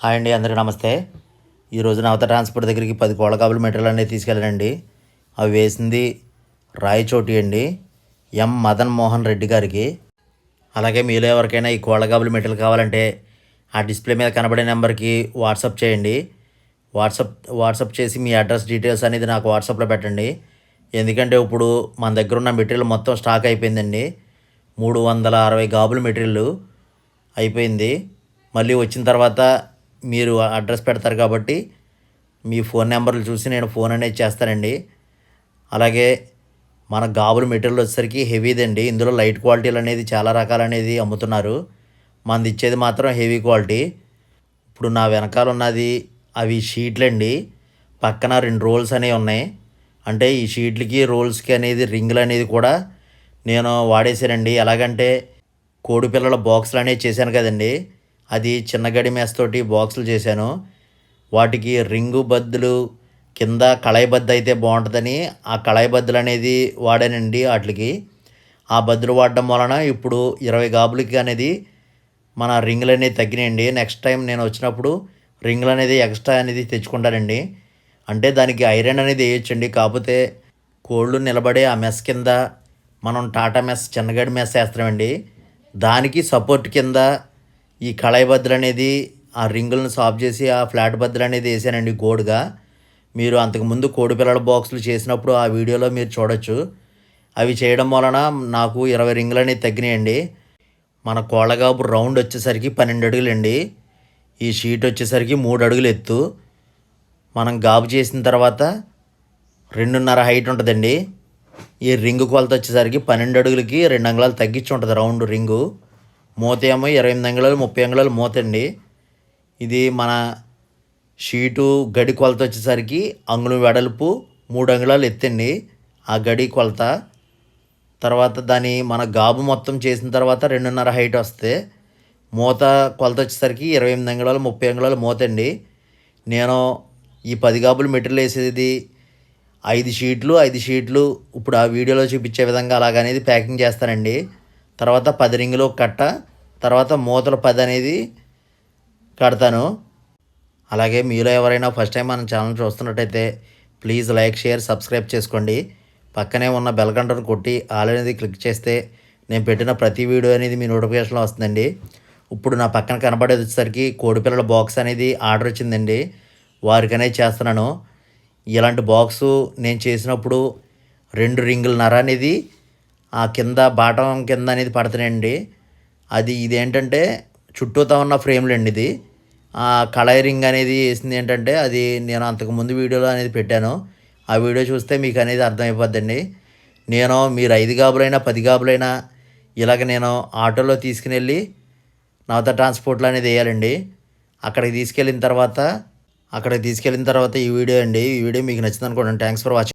Hi అండి అందరికీ నమస్తే. ఈరోజు నవత ట్రాన్స్పోర్ట్ దగ్గరికి పది కోళ్ళ కాపులు మెటీరియల్ అనేది తీసుకెళ్ళానండి. అవి వేసింది రాయచోటి అండి ఎం. మదన్ మోహన్ రెడ్డి గారికి. అలాగే మీలో ఎవరికైనా ఈ కోళ్ళ కాపులు మెటీరియల్ కావాలంటే ఆ డిస్ప్లే మీద కనబడే నెంబర్కి వాట్సాప్ చేయండి. వాట్సాప్ వాట్సాప్ చేసి మీ అడ్రస్ డీటెయిల్స్ అనేది నాకు వాట్సాప్లో పెట్టండి. ఎందుకంటే ఇప్పుడు మన దగ్గర ఉన్న మెటీరియల్ మొత్తం స్టాక్ అయిపోయిందండి. మూడు వందల అరవై గాబుల మెటీరియల్ అయిపోయింది. మళ్ళీ వచ్చిన తర్వాత మీరు అడ్రస్ పెడతారు కాబట్టి మీ ఫోన్ నెంబర్లు చూసి నేను ఫోన్ అనేది చేస్తానండి. అలాగే మన గాబులు మెటీరియల్ వచ్చేసరికి హెవీదండి ఇందులో లైట్ క్వాలిటీలు అనేది చాలా రకాలు అనేది అమ్ముతున్నారు. మనది ఇచ్చేది మాత్రం హెవీ క్వాలిటీ. ఇప్పుడు నా వెనకాల ఉన్నది అవి షీట్లు అండి. పక్కన రెండు రోల్స్ అనేవి ఉన్నాయి. అంటే ఈ షీట్లకి రోల్స్కి అనేది రింగులు అనేది కూడా నేను వాడేసానండి ఎలాగంటే కోడి పిల్లల బాక్సులు అనేవి చేశాను కదండి. అది చిన్న గడి మేస్తోటి బాక్సులు చేశాను. వాటికి రింగు బద్దులు కింద కళాయి బద్ద అయితే బాగుంటుందని ఆ కళాయి బద్దులు అనేది వాడానండి వాటికి. ఆ బద్దులు వాడడం వలన ఇప్పుడు ఇరవై గాబులకి అనేది మన రింగులు అనేది తగ్గినాయండి. నెక్స్ట్ టైం నేను వచ్చినప్పుడు రింగులు అనేది ఎక్స్ట్రా అనేది తెచ్చుకుంటానండి. అంటే దానికి ఐరన్ అనేది వేయొచ్చండి. కాకపోతే కోళ్ళు నిలబడే ఆ మెస్ కింద మనం టాటా మెస్ చిన్నగడి మెస్ వేస్తామండి దానికి సపోర్ట్ కింద ఈ కళాయి బద్దలు అనేది ఆ రింగులను సాఫ్ చేసి ఆ ఫ్లాట్ బద్దలు అనేది వేసానండి గోడుగా. మీరు అంతకుముందు కోడి పిల్లల బాక్సులు చేసినప్పుడు ఆ వీడియోలో మీరు చూడొచ్చు. అవి చేయడం వలన నాకు ఇరవై రింగులు అనేది తగ్గినాయండి. మన కోళ్ళగాపు రౌండ్ వచ్చేసరికి పన్నెండు అడుగులండి ఈ షీట్ వచ్చేసరికి మూడు అడుగులు ఎత్తు. మనం గాబు చేసిన తర్వాత రెండున్నర హైట్ ఉంటుందండి. ఈ రింగు కొలత వచ్చేసరికి పన్నెండు అడుగులకి రెండు అంగుళాలు తగ్గించి ఉంటుంది రౌండ్ రింగు. మూత ఏమో ఇరవై ఎనిమిది అంగుళాలు ముప్పై అంగుళాలు మూత అండి ఇది మన షీటు గడి కొలత వచ్చేసరికి అంగుళం వెడల్పు మూడు అంగుళాలు ఎత్తండి. ఆ గడి కొలత. తర్వాత దాని మన గాబు మొత్తం చేసిన తర్వాత రెండున్నర హైట్ వస్తే మూత కొలత వచ్చేసరికి ఇరవై ఎనిమిది అంగుళాలు ముప్పై అంగుళాలు మూత అండి నేను ఈ పది గాబులు మెటీరియల్ వేసేది ఐదు షీట్లు ఐదు షీట్లు ఇప్పుడు ఆ వీడియోలో చూపించే విధంగా అలాగనేది ప్యాకింగ్ చేస్తానండి. తర్వాత పది రింగులు కట్ట తర్వాత మూతల పది అనేది కడతాను. అలాగే మీలో ఎవరైనా ఫస్ట్ టైం మన ఛానల్ చూస్తున్నట్టయితే ప్లీజ్ లైక్ షేర్ సబ్స్క్రైబ్ చేసుకోండి. పక్కనే ఉన్న బెల్ గంటను కొట్టి ఆల్ అనేది క్లిక్ చేస్తే నేను పెట్టిన ప్రతి వీడియో అనేది మీ నోటిఫికేషన్లో వస్తుందండి. ఇప్పుడు నా పక్కన కనబడేది వచ్చేసరికి కోడిపిల్లల బాక్స్ అనేది ఆర్డర్ వచ్చిందండి. వారికనే చేస్తున్నాను. ఇలాంటి బాక్సు నేను చేసినప్పుడు రెండు రింగుల నర అనేది ఆ కింద బాటం కింద అనేది పడుతున్నాయండి. అది ఇదేంటంటే చుట్టూతా ఉన్న ఫ్రేమ్లండి ఇది. ఆ అనేది వేసింది ఏంటంటే అది నేను అంతకుముందు వీడియోలో అనేది పెట్టాను. ఆ వీడియో చూస్తే మీకు అనేది అర్థమైపోద్దండి. నేను మీరు ఐదు గాబులైనా పది గాబులైనా ఇలాగ నేను ఆటోలో తీసుకుని వెళ్ళి నవత ట్రాన్స్పోర్ట్లో అనేది వేయాలండి. అక్కడికి తీసుకెళ్ళిన తర్వాత అక్కడికి తీసుకెళ్ళిన తర్వాత ఈ వీడియో అండి. ఈ వీడియో మీకు నచ్చింది అనుకోండి థ్యాంక్స్ ఫర్ వాచింగ్